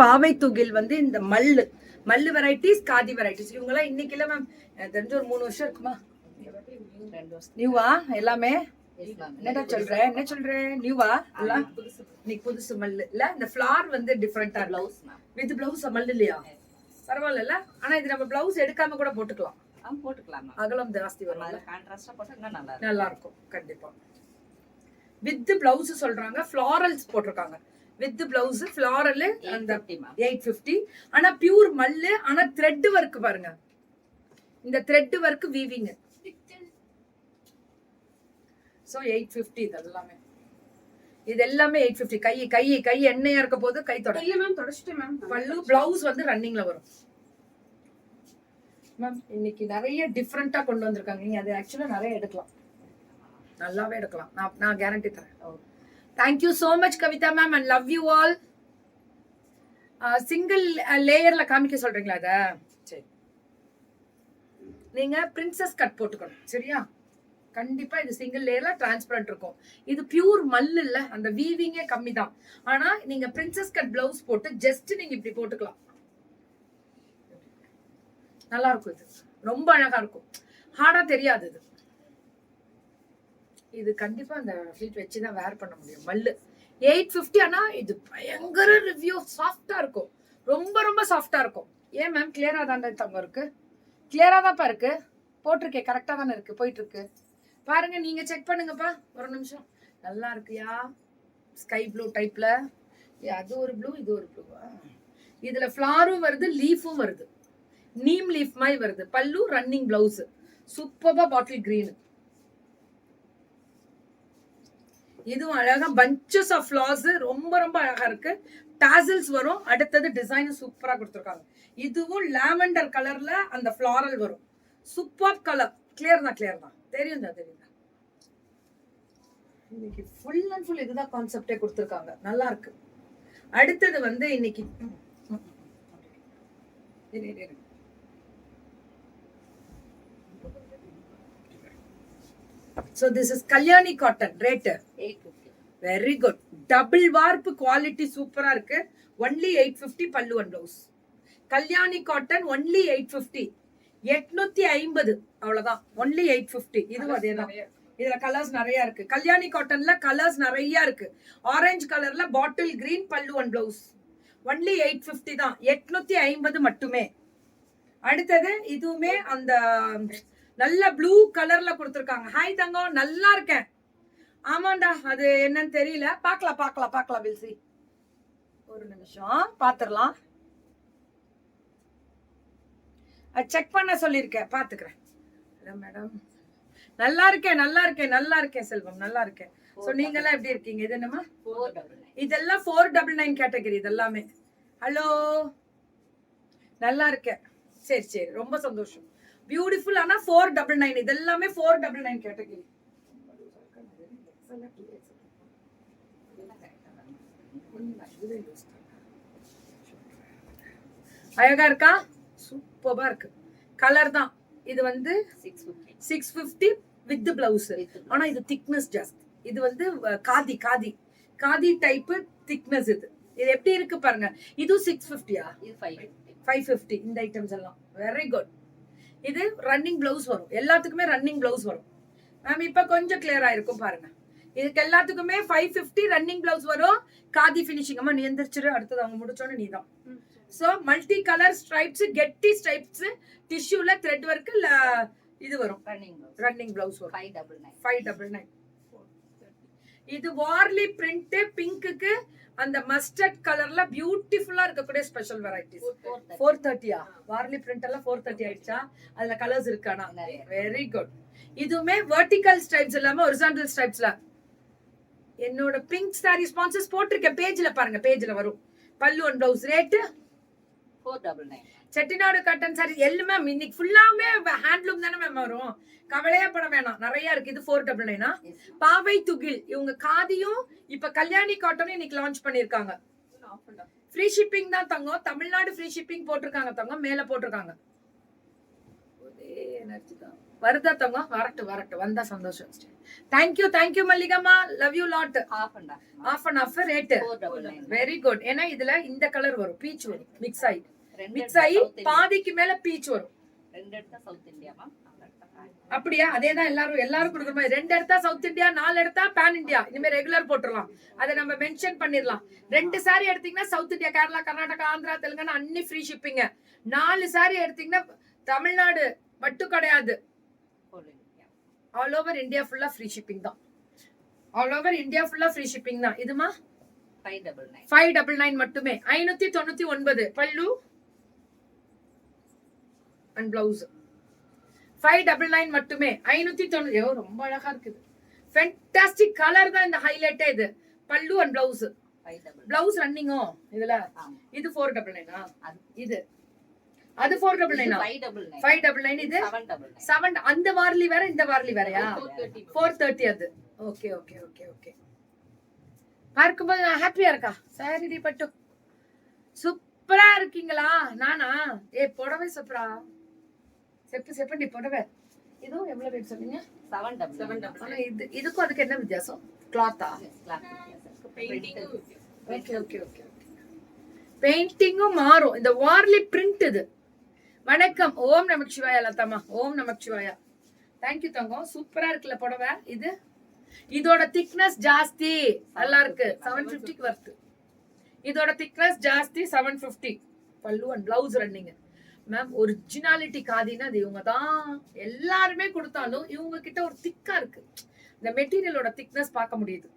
பாவை துகில் வந்து இந்த மல்லு. மல்லு வெரைட்டிஸ் காதி வெரைட்டிஸ் இவங்கெல்லாம் இன்னைக்கு இல்ல மேம் தெரிஞ்ச ஒரு மூணு வருஷம் இருக்குமா? நியூவா எல்லாமே? என்னடா சொல்ற? என்ன சொல்ற? நியூவா எல்லாம் இன்னைக்கு புதுசு மல்லு. இல்ல இந்த ஃபிளார் வந்து டிஃப்ரெண்டா பிளவுஸ் வித் பிளவுஸ் மல்லு இல்லையா? பரவாயில்ல ஆனா இது நம்ம பிளவுஸ் எடுக்காம கூட போட்டுக்கலாம். போட்டுக்கலாம் அகலம் ஜாஸ்தி வரும் நல்லா இருக்கும். நல்லா இருக்கும். கண்டிப்பா. வித் பிளவுஸ் சொல்றாங்க ஃபிளாரல்ஸ் போட்டிருக்காங்க. வித் பிளவுஸ் ஃபிளாரல் அந்த எயிட் ஃபிஃப்டி ஆனா பியூர் மல்லு ஆனா த்ரெட் ஒர்க் பாருங்க. இந்த thread work weaving so eight fifty இது எல்லாமே இது எல்லாமே எயிட் ஃபிஃப்டி கை கை கை எண்ணெயா இருக்க போது கை தொட. இல்ல மேம் தொடச்சிட்டேன் மேம் பல்லு பிளவுஸ் வந்து ரன்னிங்ல வரும். மேம் இன்னைக்கு நிறைய டிஃப்ரெண்டா கொண்டு வந்திருக்காங்க. நீங்க அது ஆக்சுவலா நிறைய எடுக்கலாம். நல்லாவே எடுக்கலாம். நான் நான் கேரண்டி தரேன். Thank you so much Kavitha ma'am and love you all single லேயர்ல காமிக்க சொல்றீங்களா அதை சரி. நீங்க பிரின்சஸ் கட் போட்டுக்கணும். சரியா? கண்டிப்பா இது சிங்கிள் லேயர்ல டிரான்ஸ்பரண்ட் இருக்கும். இது பியூர் மல்லு இல்ல. அந்த வீவிங்கே கம்மி தான் ஆனா நீங்க பிரின்சஸ் கட் பிளவுஸ் போட்டு ஜஸ்ட் நீங்க இப்படி போட்டுக்கலாம். நல்லா இருக்கும் இது. ரொம்ப அழகா இருக்கும். ஹார்டா தெரியாது இது. இது கண்டிப்பா அந்த ஃப்ளீட் வச்சு தான் வேர் பண்ண முடியும். மல்லு. எயிட் ஃபிஃப்டி ஆனா இது பயங்கர ரிவ்யூ சாஃப்டா இருக்கும். ரொம்ப ரொம்ப சாஃப்டா இருக்கும். ஏன் மேம் கிளியரா தானே தங்க இருக்கு. கிளியரா தான்ப்பா இருக்கு போட்டிருக்கேன் கரெக்டா தானே இருக்கு. போயிட்டு இருக்கு பாருங்க நீங்க செக் பண்ணுங்கப்பா. ஒரு நிமிஷம். நல்லா இருக்குயா? ஸ்கை ப்ளூ டைப்ல அது ஒரு ப்ளூ இது ஒரு ப்ளூவா இதுல ஃப்ளாரும் வருது லீஃபும் வருது. நீம் லீஃப் மாதிரி வருது. பல்லு ரன்னிங் பிளவுஸ் சூப்பர்பா பாட்டில் கிரீன் இதுவும் அழகா பஞ்சஸ் ஆஃப் ஃபிளார்ஸ் ரொம்ப ரொம்ப அழகா இருக்கு. டாசல்ஸ் வரும். அடுத்தது டிசைன் சூப்பரா கொடுத்துருக்காங்க. இதுவும் லாவெண்டர் கலர்ல அந்த ஃபிளாரல் வரும். சூப்பர் கலர் கிளியர் தான் கிளியர் தான். தெரியும் தான் தெரியும் இன்னைக்கு ஃபுல் அண்ட் ஃபுல் இதுதான் கான்செப்டே கொடுத்துருக்காங்க. நல்லா இருக்கு. அடுத்தது வந்து இன்னைக்கு is Kalyani cotton rate. Eight fifty very good double வார்ப்பு குவாலிட்டி சூப்பரா இருக்கு. ஒன்லி எயிட் ஃபிஃப்டி பல்லு one blouse Kalyani cotton only eight fifty எட்நூத்தி ஐம்பது. அவ்வளவுதான். ஒன்லி எயிட் ஃபிஃப்டி இதுவும் அதே தான் இதுல கலர்ஸ் நிறைய இருக்கு. கல்யாணி காட்டன்ல கலர்ஸ் நிறைய இருக்கு. ஆரஞ்சு கலர்ல பாட்டில் கிரீன் பல்லு one blouse only eight fifty தான். எட்நூத்தி ஐம்பது மட்டுமே. அடுத்தது இதுவுமே அந்த நல்ல ப்ளூ கலர்ல கொடுத்துருக்காங்க. ஹாய் தங்கம் நல்லா இருக்கேன். ஆமாண்டா அது என்னன்னு தெரியல. பார்க்கலாம் பார்க்கலாம் பார்க்கலாம் வில்சி. ஒரு நிமிஷம் பாத்துரலாம் செக் பண்ண சொல்லியிருக்கேன். பாத்துக்கிறேன் இல்ல மேடம் நல்லா இருக்கேன் நல்லா இருக்கேன் நல்லா இருக்கேன் செல்வம். நல்லா இருக்கேன். சோ நீங்க எல்லாம் எப்படி இருக்கீங்க? இது என்னமா ஃபோர் டபுள் நைன் இதெல்லாம் ஃபோர் டபுள் நைன் கேட்டகரி இதெல்லாமே. ஹலோ நல்லா இருக்கேன். சரி சரி. ரொம்ப சந்தோஷம். பியூட்டிஃபுல் ஆனா ஃபோர் டபுள் நைன் இதெல்லாமே ஃபோர் டபுள் நைன் கேட்டகரி அழகா இருக்கா? சூப்பரா இருக்கு. கலர் தான். இது வந்து six fifty fifty with blouse. ஆனா இது திக்னஸ் ஜாஸ்தி இது வந்து காதி காதி. காதி டைப் திக்னஸ் இது. இது எப்படி இருக்கு பாருங்க. இது சிக்ஸ் ஃபிஃப்டியா இது ஃபைவ் ஃபிஃப்டி ஃபைவ் ஃபிஃப்டி இந்த ஐட்டம்ஸ் எல்லாம். வெரி குட் இது ரன்னிங் பிளவுஸ் வரும். எல்லாத்துக்குமே ரன்னிங் பிளவுஸ் வரும். மேம் இப்ப கொஞ்சம் கிளியர் ஆயிருக்கும் பாருங்க. இதுக்கு எல்லாத்துக்குமே ஃபைவ் ஃபிஃப்டி ரன்னிங் பிளவுஸ் வரும். காதி ஃபினிஷிங் அம்மா நீ எந்திரிச்சிரு. அடுத்தது அவங்க முடிச்சோன்னு நீ தான் ஸோ மல்டி கலர் ஸ்ட்ரைப்ஸ் கெட்டி ஸ்ட்ரைப்ஸ் டிஷ்யூல த்ரெட் ஒர்க் இது வரும். ரன்னிங் ரன்னிங் பிளவுஸ் வரும். Five double nine five double nine இது வார்லி பிரிண்ட் பிங்க்குக்கு அந்த மஸ்டர்ட் கலர்ல பியூட்டிஃபுல்லா இருக்கக்கூடிய special varieties four thirty four தேர்ட்டியா Warli print எல்லாம் ஃபோர் தேர்ட்டி ஆயிடுச்சா? அதுல கலர்ஸ் இருக்கானா. வெரி குட் இதுவுமே வெர்டிகல் ஸ்ட்ரைப்ஸ் இல்லாம ஒரிசாண்டல் ஸ்ட்ரைப்ஸ்ல என்னோட பிங்க் சாரி ஸ்பான்சர்ஸ் போட்டிருக்கேன் பேஜ்ல பாருங்க பேஜ்ல வரும். பல்லு one blouse rate Chettinad cotton sari எல்லாமே இன்னைக்கு ஃபுல்லாமே ஹேண்ட்லூம் தானே மேம் வரும். கவலையே பட வேணாம். நிறைய இருக்கு. இது ஃபோர் டபுள் நைனா பாவை துகில். இவங்க காதியும் இப்ப கல்யாணி காட்டனும் இன்னைக்கு லான்ச் பண்ணிருக்காங்க ஃப்ரீ ஷிப்பிங் தான் தங்கம். தமிழ்நாடு ஃப்ரீ ஷிப்பிங் போட்டிருக்காங்க தங்கம். மேல போட்டிருக்காங்க. வருதா தங்கம்? வரட்டும் வரட்டும் வந்தா சந்தோஷம். Thank you thank you மல்லிகம்மா. Love you lot. Half and half rate double nine. Very good ஏன்னா இதுல இந்த கலர் வரும். பீச் வரும். மிக்ஸ் ரெண்டு மிக்ஸ் ஆகி. பாதிக்கு மேல பீச் வரும். ரெண்டு எடுத்தா சவுத் இந்தியா மேம். அப்படியா? அதேதான் எல்லாரும் எல்லாரும் கொடுக்குற மாதிரி. ரெண்டு எடுத்தா சவுத் இந்தியா நாலு எடுத்தா பேன் இந்தியா இனிமே ரெகுலர் போட்டுடலாம் அதை நம்ம மென்ஷன் பண்ணிடலாம். ரெண்டு சாரி எடுத்தீங்கன்னா சவுத் இந்தியா கேரளா கர்நாடகா ஆந்திரா தெலுங்கானா அன்னி ஃப்ரீ ஷிப்பிங்க நாலு சாரி எடுத்தீங்கன்னா தமிழ்நாடு மட்டும் கிடையாது. ஆல் ஓவர் இந்தியா ஃபுல்லா ஃப்ரீ ஷிப்பிங் தான். ஆல் ஓவர் இந்தியா ஃபுல்லா ஃப்ரீ ஷிப்பிங் தான். இதுமா Five double nine. Five double nine மட்டுமே. ஐநூத்தி தொண்ணூத்தி ஒன்பது. பல்லு? And blouse five double nine மட்டுமே ஐநூத்தி ஐயோ ரொம்ப அழகா இருக்குது. ஃபென்டாஸ்டிக் கலர் தான் இந்த ஹைலைட்டே இது. Pallu and blouse. பிளவுஸ் ரன்னிங்கோ இதுல. இது ஃபோர் டபுள் நைனா அது- இது. அது ஃபோர் டபுள் நைனா. ஃபைவ் டபுள் நைன் இது. செவன் அந்த வார்லி வேற இந்த வார்லி வேறயா. ஃபோர் தேர்ட்டி அது. ஓகே ஓகே ஓகே ஓகே பார்க்கும்போது நான் ஹாப்பியா இருக்கா சாரி பட்டு. சூப்பரா இருக்கீங்களா? நானா? ஏ புடவை சூப்பரா. செப்பு செப்பண்டி புடவை. இதுவும் எவ்வளவு ரேட் சொன்னீங்க? Seven double. Nine. ஆனா இது இதுக்கும் அதுக்கு என்ன வித்தியாசம்? கிளாத்தா. ஓகே ஓகே ஓகே பெயிண்டிங்கும் மாறும். இந்த வார்லி பிரிண்ட் இது. வணக்கம். ஓம் நமக் சிவாயா லதாமா. ஓம் நமக் சிவாயா. தேங்க்யூ தங்கம். சூப்பரா இருக்குல்ல புடவை? இது? இதோட திக்னஸ் ஜாஸ்தி. நல்லா இருக்கு. செவன் ஃபிஃப்டிக்கு வருது இதோட திக்னஸ் ஜாஸ்தி. Seven fifty pallu and blouse running ma'am originality காதினா அது இவங்க தான் எல்லாருமே கொடுத்தாலும் இவங்க கிட்ட ஒரு திக்கா இருக்கு. இந்த மெட்டீரியலோட திக்னஸ் பார்க்க முடியுது.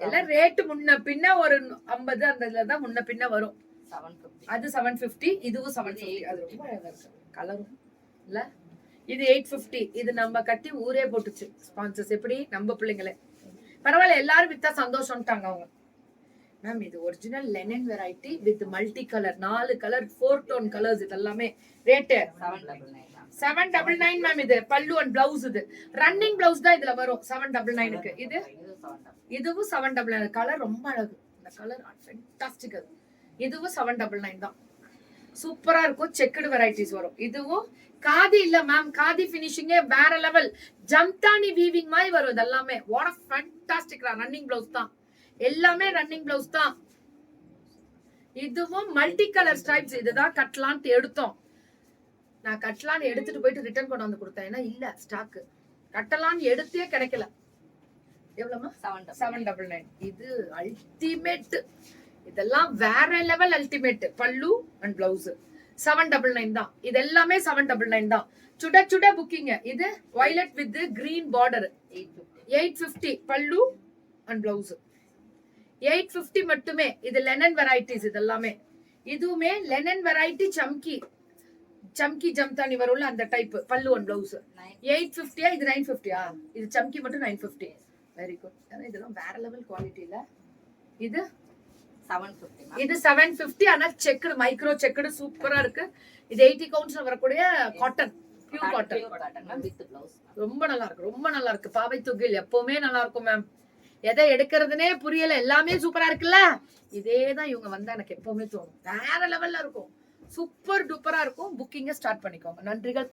எல்லாம் ரேட்டு முன்ன பின்ன ஒரு ஐம்பது அந்த இதுல தான் முன்ன பின்ன வரும். அது செவன் ஃபிஃப்டி இதுவும் செவன் ஃபிஃப்டி அது ரொம்ப அழகா இருக்கு. கலரும் இல்ல? இது எயிட் ஃபிஃப்டி இது நம்ம கட்டி ஊரே போட்டுச்சு. ஸ்பான்சர்ஸ் எப்படி? நம்ம பிள்ளைங்களே. பரவாயில்ல எல்லாரும் வித்தா சந்தோஷம்ட்டாங்க அவங்க. மேம் இது original linen variety with multi colour நாலு கலர் ஃபோர் டோன் கலர்ஸ் இது எல்லாமே rate. Seven double nine ma'am இது. பல்லு அண்ட் பிளவுஸ் இது. ரன்னிங் பிளவுஸ் தான் இதுல வரும். செவன் டபுள் நைனுக்கு இது. இதுவும் செவன் டபுள் நைன் கலர் ரொம்ப அழகு. இந்த கலர் ஃபென்டாஸ்டிக் அது. இதுவும் செவன் டபுள் நைன் தான். சூப்பரா இருக்கும். செக்குடு வெரைட்டிஸ் வரும். இதுவும் காதி இல்ல மேம் காதி ஃபினிஷிங்கே வேற லெவல் ஜம்தானி வீவிங் மாதிரி வரும் இது எல்லாமே வாட் ஃபேண்டாஸ்டிக் ரன்னிங் பிளவுஸ் தான். எல்லாமே ரன்னிங் பிளவுஸ் தான். இதுவும் மல்டி கலர் ஸ்ட்ரைப்ஸ் இதுதான் கட்டலான்ட்டு எடுத்தோம். நான் கட்டலான்னு எடுத்துட்டு போயிட்டு ரிட்டர்ன் கொண்டு வந்து கொடுத்தேன். ஏன்னா இல்ல ஸ்டாக் கட்டலான்னு எடுத்தே கிடைக்கல. எவ்வளவுமா? Double செவன் டபுள் நைன் இது அல்டிமேட் இதெல்லாம் வேற level ultimate pallu and blouse seven double nine தான். இது எல்லாமே செவன் டபுள் நைன் தான். சுட சுட புக்கிங்க இது violet with green border. Eight fifty pallu and blouse eight fifty மட்டுமே இது லெனன் வெரைட்டிஸ் இது எல்லாமே இதுவுமே லெனன் வெரைட்டி சம்கி சம்கி ஜம்தானி வரும்ல அந்த டைப் பல்லு அண்ட் பிளவுஸ். எயிட் ஃபிஃப்டியா இது நைன் ஃபிஃப்டியா இது சம்கி மட்டும் நைன் ஃபிஃப்டி வெரி குட் இதெல்லாம் வேற லெவல் குவாலிட்டியில இது. இது செவன் ஃபிஃப்டி ஆனா செக்குடு மைக்ரோ செக்குடு சூப்பரா இருக்கு. இது எயிட்டி கவுண்ட்ஸ்ல வரக்கூடிய காட்டன் பியூர் காட்டன். ரொம்ப நல்லா இருக்கு ரொம்ப நல்லா இருக்கு. பாவை துகில் எப்பவுமே நல்லா இருக்கும் மேம் எதை எடுக்கிறதுனே புரியல. எல்லாமே சூப்பரா இருக்குல்ல? இதே தான் இவங்க வந்தா எனக்கு எப்பவுமே தோணும். வேற லெவல்ல இருக்கும். சூப்பர் டூப்பரா இருக்கும். புக்கிங்க ஸ்டார்ட் பண்ணிக்கோங்க. நன்றிகள்.